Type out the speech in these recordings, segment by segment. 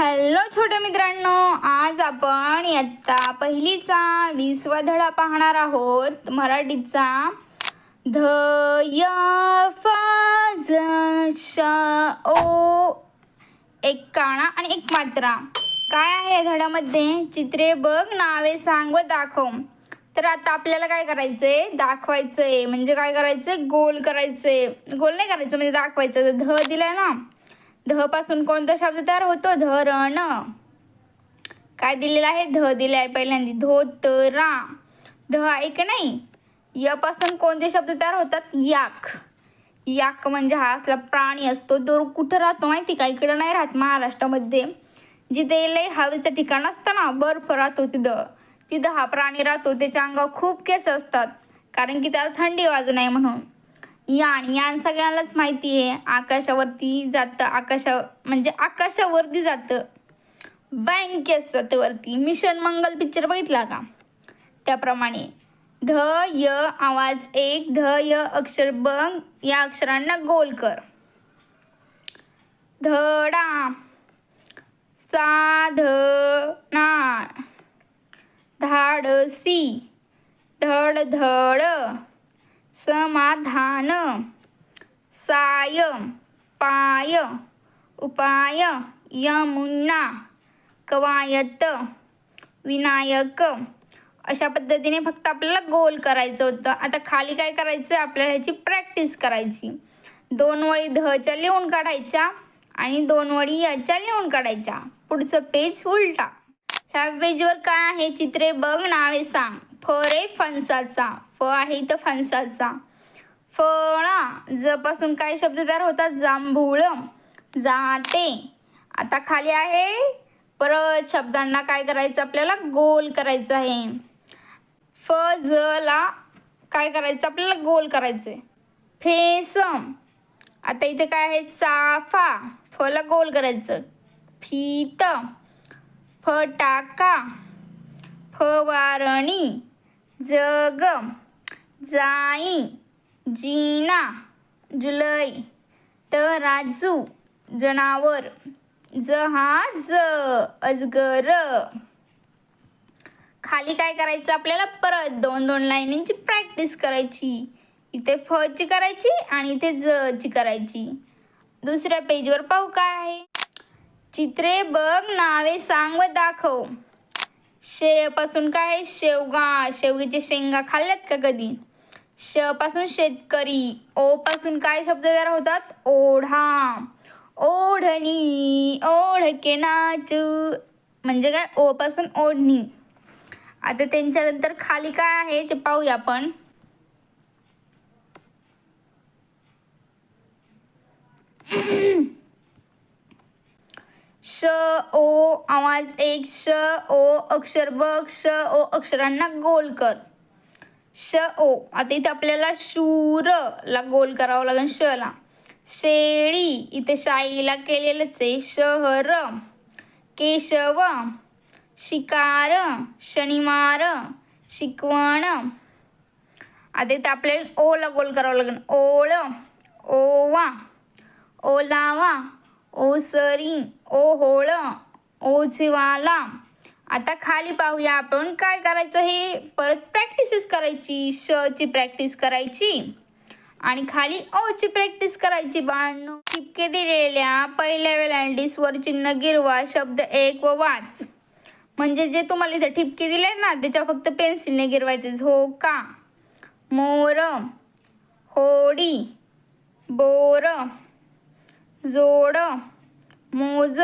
Hello छोट्या मित्रांनो आज आपण इयत्ता पहिलीचा विसवा धडा पाहणार आहोत. मराठीचा ध य फ ज श ओ. एक काणा आणि एक मात्रा. काय आहे या धड्यामध्ये? चित्रे बघ नावे सांग व दाखव. तर आता आपल्याला काय करायचंय? दाखवायचंय. म्हणजे काय करायचंय? गोल करायचंय. गोल नाही करायचं म्हणजे दाखवायचं. तर ध दिलाय ना? ध पासून कोणता शब्द तयार होतो? धरण काय दिलेलं आहे? ध दिले आहे पहिल्यांदा. धोतरा ध आहे नाही? यापासून कोणते शब्द तयार होतात? याक. याक म्हणजे हा असला प्राणी असतो. तो कुठं राहतो माहिती का? इकडं नाही राहत महाराष्ट्रामध्ये. जिथे लय हवेचं ठिकाण असतं ना बर्फ राहतो तिथं. तिथं हा प्राणी राहतो. त्याच्या अंगावर खूप केस असतात. कारण की त्याला थंडी वाजू नये म्हणून. यान यान सगळ्यांनाच माहिती आहे आकाशावरती जातं आकाशा म्हणजे आकाशावरती जातं. बँकेत जातं वरती मिशन मंगल पिक्चर बघितला का? त्याप्रमाणे. ध य आवाज एक ध य अक्षर बंग या अक्षरांना गोल कर. धडा साधना धाडसी धड समाधान। साय पाय उपाय यमुना कवायत विनायक। अशा पद्धतीने फक्त आपल्याला गोल करायचं होतं. आता खाली काय करायचं आपल्याला ह्याची प्रॅक्टिस करायची. दोन वळी धच्या लिहून काढायच्या आणि दोन वळी याच्या लिहून काढायच्या. पुढचं पेज उलटा. ह्या पेजवर काय आहे? चित्रे बघ नावे सांग. फरे फणसाचा. फ आहे इथं फणसाचा. फळा ज पासून शब्द तयार होतात. जांभूळ जाते. आता खाली आहे. परत शब्दांना काय करायचं आपल्याला? गोल करायचं आहे. फ ज ला काय करायचं? आपल्याला गोल करायचंय. फेस आता इथे काय आहे? चाफा. फला गोल करायचं. फीत फटाका. फवारणी. जग जाई जीना जुलै तराजू जनावर. जहाज अजगर. खाली काय करायचं आपल्याला? परत दोन दोन लाईनींची प्रॅक्टिस करायची. इथे फची करायची आणि इथे जची करायची. दुसऱ्या पेजवर पाहू काय? आहे चित्रे बघ नावे सांग व दाखव. शेपासून काय? आहे शेवगा शेवगीचे शेंगा खाल्ल्यात का कधी? श पासून शेतकरी ओ पासून काय शब्द तयार होतात? ओढा ओढणी ओढके नाचू म्हणजे काय? ओ पासून ओढणी. आता त्यांच्यानंतर खाली काय आहे ते पाहूया आपण. श ओ आवाज एक. श ओ अक्षर बघ श ओ अक्षरांना गोल कर. श ओ. आता इथे आपल्याला शूर ला गोल करावं लागेल श ला. शेळी इथे शाईला केलेलंच आहे. शहर केशव शिकार शनिवार शिकवण. आता इथे आपल्याला ओला गोल करावं लागेल. ओळ ओवा ओलावा ओसरी ओहोळ ओझिवाला. आता खाली पाहूया आपण काय करायचं हे. परत प्रॅक्टिसच करायची श ची प्रॅक्टिस करायची. आणि खाली ओ ची प्रॅक्टिस करायची बाळांनो. टिपके दिलेल्या पहिल्या वेलांडीसवर चिन्ह गिरवा शब्द एक व वाच. म्हणजे जे तुम्हाला इथे ठिपके दिले ना त्याच्या फक्त पेन्सिलने गिरवायचे. झोका मोर होडी बोर जोड मोज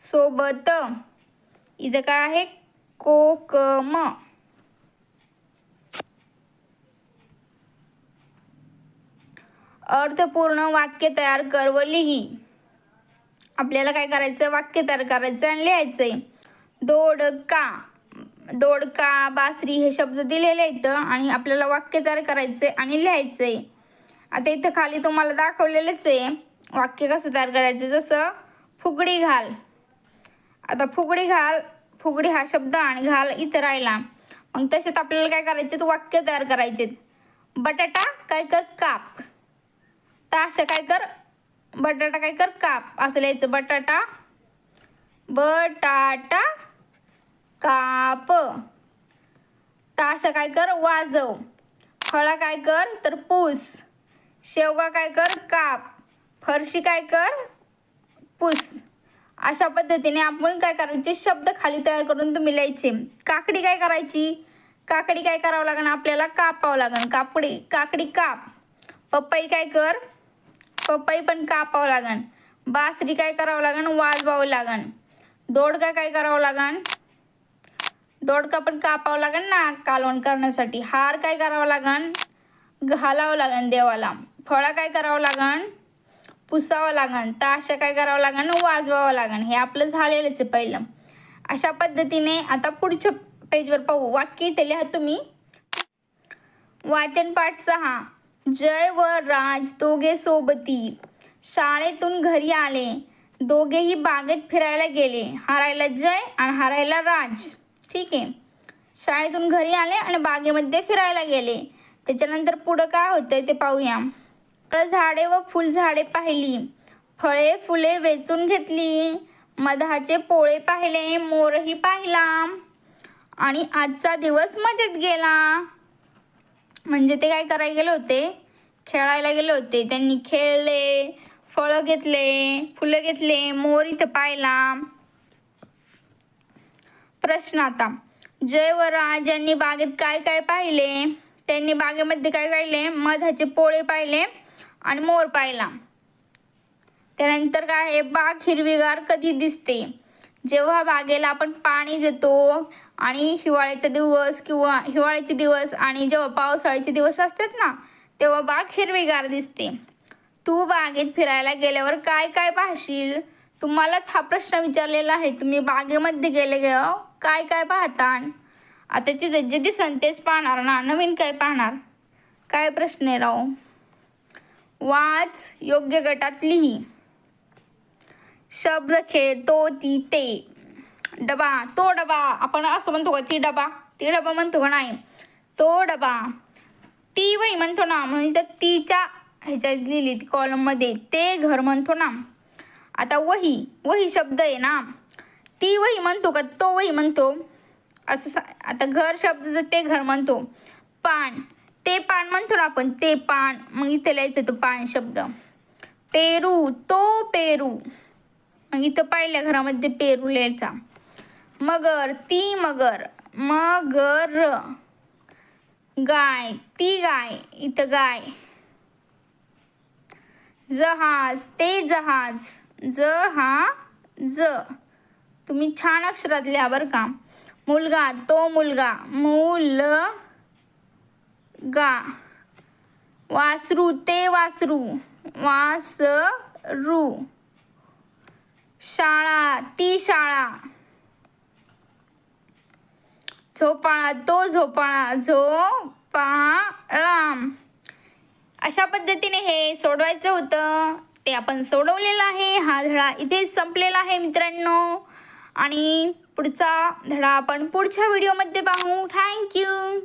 सोबत. इथं काय आहे? कोकम. अर्थपूर्ण वाक्य तयार कर व लिही. आपल्याला काय करायचं वाक्य तयार करायचं आणि लिहायचंय. दोडका. दोडका बासरी हे शब्द दिलेले आहेत आणि आपल्याला वाक्य तयार करायचंय आणि लिहायचंय. आता इथं खाली तुम्हाला दाखवलेलंच आहे. वाक्य कसं तयार करायचं? जसं फुगडी घाल. आता फुगडी घाल फुगडी हा शब्द आणि घाल इथं राहिला मग तसेच आपल्याला काय करायचे? वाक्य तयार करायचे. बटाटा काय कर? काप. तर असं काय कर? बटाटा काय कर? काप. असं लिहायचं. बटाटा बटाटा काप. ताशा काय कर? वाजव. फळा काय कर? तर पूस. शेवगा काय कर? काप. फरशी काय कर? पूस. अशा पद्धतीने आपण काय करायचे? शब्द खाली तयार करून तुम्ही लिहायचे. काकडी काय करायची? काकडी काय करावं लागणार आपल्याला कापावं लागण कापडी काकडी काप. पपई काय कर? पपई पण कापावं लागन. बासरी काय करावं लागन? वाजवावं लागन. दोडका काय करावं लागन? दोडका पण कापावं लागण ना कालवण करण्यासाठी. हार काय करावं लागन? घालावं लागन देवाला. फळा काय करावं लागन? पुसावं लागन ताशा काय करावं लागणं वाजवावं लागन. हे आपलं झालेलंच आहे पहिलं. अशा पद्धतीने आता पुढच्या पेजवर पाहू. वाक्य इथे लिहा तुम्ही. वाचन पाठ सहा. जय व राज दोघे सोबती. शाळेतून घरी आले. दोघेही बागेत फिरायला गेले. हारायला जय आणि हारायला राज. ठीक आहे. शाळेतून घरी आले आणि बागेमध्ये फिरायला गेले. त्याच्यानंतर पुढं काय होतंय ते पाहूया. झाडे व फुलझाडे पाहिली. फळे फुले वेचून घेतली. मधाचे पोळे पाहिले मोरही पाहिला. आणि आजचा दिवस मजेत गेला. म्हणजे ते काय करायला गेले होते? खेळायला गेले होते. त्यांनी खेळले फळं घेतले फुलं घेतले मोर इथं पाहिला. प्रश्न आता. जय व राज यांनी बागेत काय काय पाहिले? त्यांनी बागेमध्ये काय पाहिले? मधाचे पोळे पाहिले. आणि मोर पाहिला त्यानंतर काय आहे? बाग हिरवीगार कधी दिसते? जेव्हा बागेला आपण पाणी देतो आणि हिवाळ्याचा दिवस किंवा हिवाळ्याचे दिवस आणि जेव्हा पावसाळ्याचे दिवस असतात ना तेव्हा बाग हिरवीगार दिसते. तू बागेत फिरायला गेल्यावर काय काय पाहशील? तुम्हालाच हा प्रश्न विचारलेला आहे. तुम्ही बागेमध्ये गेले गे काय काय पाहता आता तिथे जे दिसन तेच पाहणार ना? नवीन काय पाहणार? काय प्रश्न आहे राव? वाच योग्य गटात लिही. शब्द खेळतो ती ते. डबा तो डबा. आपण असं म्हणतो का ती डबा? ती डबा म्हणतो का नाही? तो डबा. ती वही म्हणतो ना म्हणून तर तिच्या ह्याच्यात लिहिली ती कॉलममध्ये ते घर म्हणतो ना. आता वही वही शब्द आहे ना. ती वही म्हणतो का तो वही म्हणतो. असं सा- आता घर शब्द तर ते घर म्हणतो. पान. ते पान म्हणतो ना आपण ते पान. मग इथे लिहायचं तो पान शब्द. पेरू तो पेरू. मग इथं पहिल्या घरामध्ये पेरू लिहायचा. मगर ती मगर. मगर. गाय ती गाय. इथं गाय. जहाज ते जहाज. जहाज. तुम्ही छान अक्षरात लिहा बरं का. मुलगा तो मुलगा. मुल गा. वासरू ते वासरू. वासरू. शाळा ती शाळा. झोपाळा तो झोपाळा. झोपाळा. अशा पद्धतीने हे सोडवायचं होतं. ते आपण सोडवलेलं आहे. हा धडा इथेच संपलेला आहे मित्रांनो. आणि पुढचा धडा आपण पुढच्या व्हिडिओमध्ये पाहू. थँक्यू